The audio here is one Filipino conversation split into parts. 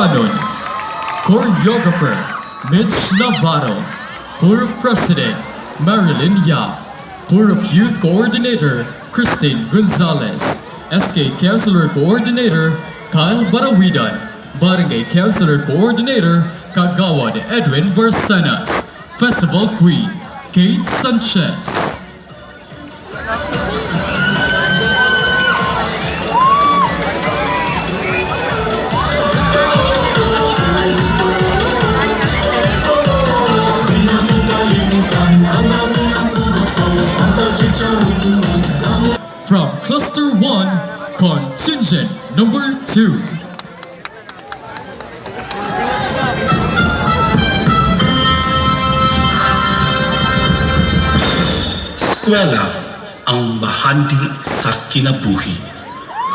Suranon, Choreographer, Mitch Navarro, Puro President, Marilyn Yap, Puro Youth Coordinator, Christine Gonzalez, SK Counselor Coordinator, Kyle Barawidan, Barangay Counselor Coordinator, Kagawad Edwin Varsanas, Festival Queen, Kate Sanchez. Cluster 1, Contingent Number 2. Eskwela ang bahandi sa kinabuhi.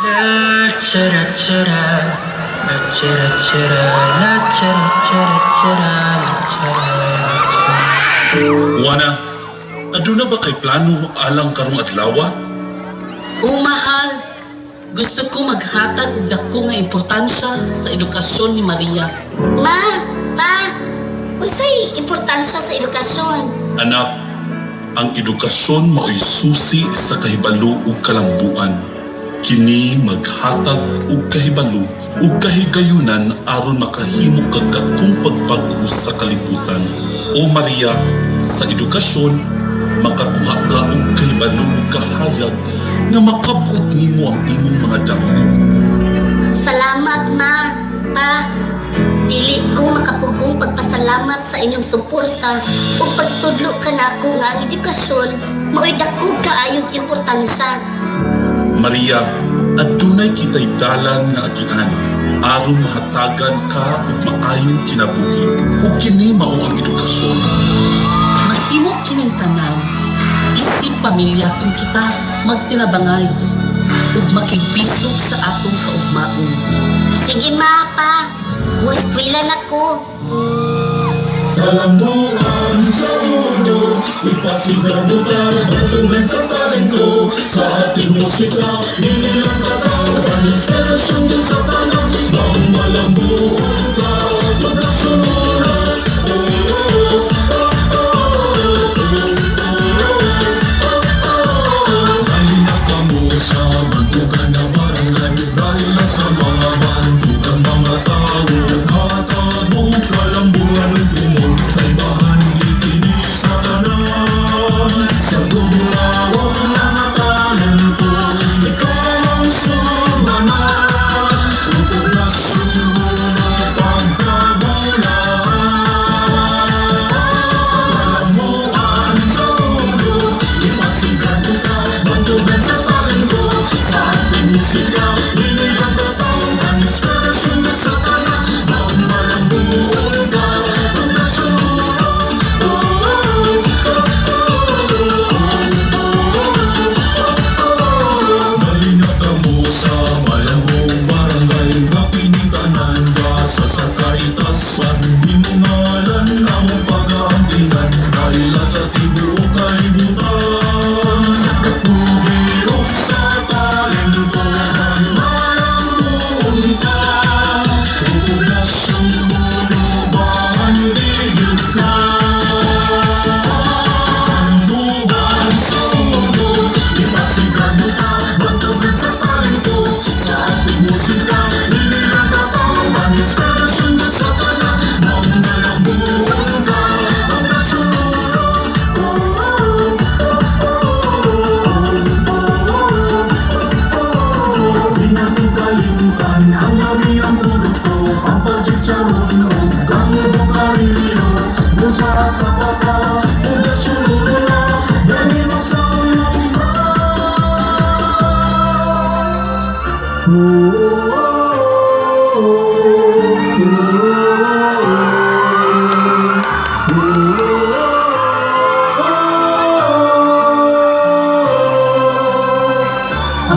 La chara chara, la chara chara, la chara chara chara, la chara chara. Wana, aduna ba kay plano alang karong adlaw? O mahal, gusto ko maghatag og dako nga importansya sa edukasyon ni Maria. Ma, pa, unsay importansya sa edukasyon? Anak, ang edukasyon mao'y susi sa kahibalo ug kalambuan. Kini maghatag og kahibalo ug kahigayunan aron makahimo kag dakong pagbago sa kalibutan. O Maria, sa edukasyon makakuha ka og kahibalo ug kahayag nga makabot nimo ang imong mga dako. Salamat, ma, pa. Dili ko makapugong pagpasalamat sa inyong suporta o pagtudlo ka nako nga ang edukasyon mao'y dako kaayong importansya. Maria, adunay kitay dalan nga agian aron mahatagan ka og maayong kinabuhi ug kini mao ang edukasyon. Mahimo kining tanan, pamilya kung kita magtinabangay ug makigpisog sa atong kaugmaon. Sige, ma, pa. Mueskwela na ko. Kalambuan sa mundo Ipasigabutan Bantungan sa talento Sa ating musika Inilang katawan Inspirasyon din sa tanang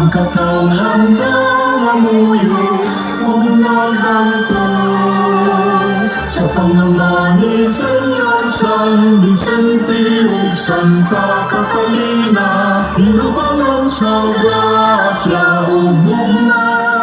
Ang katawan ng amuyo Huwag naganto Sa pangamani sa iyo San Vicente ug Santa Catalina Inubangan sa grasya ug bugna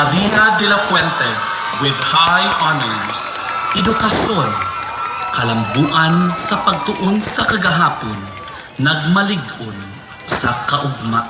Maria de la Fuente with high honors. Edukasyon, kalambuan sa pagtuon sa kagahapon, nagmalig-on sa kaugma.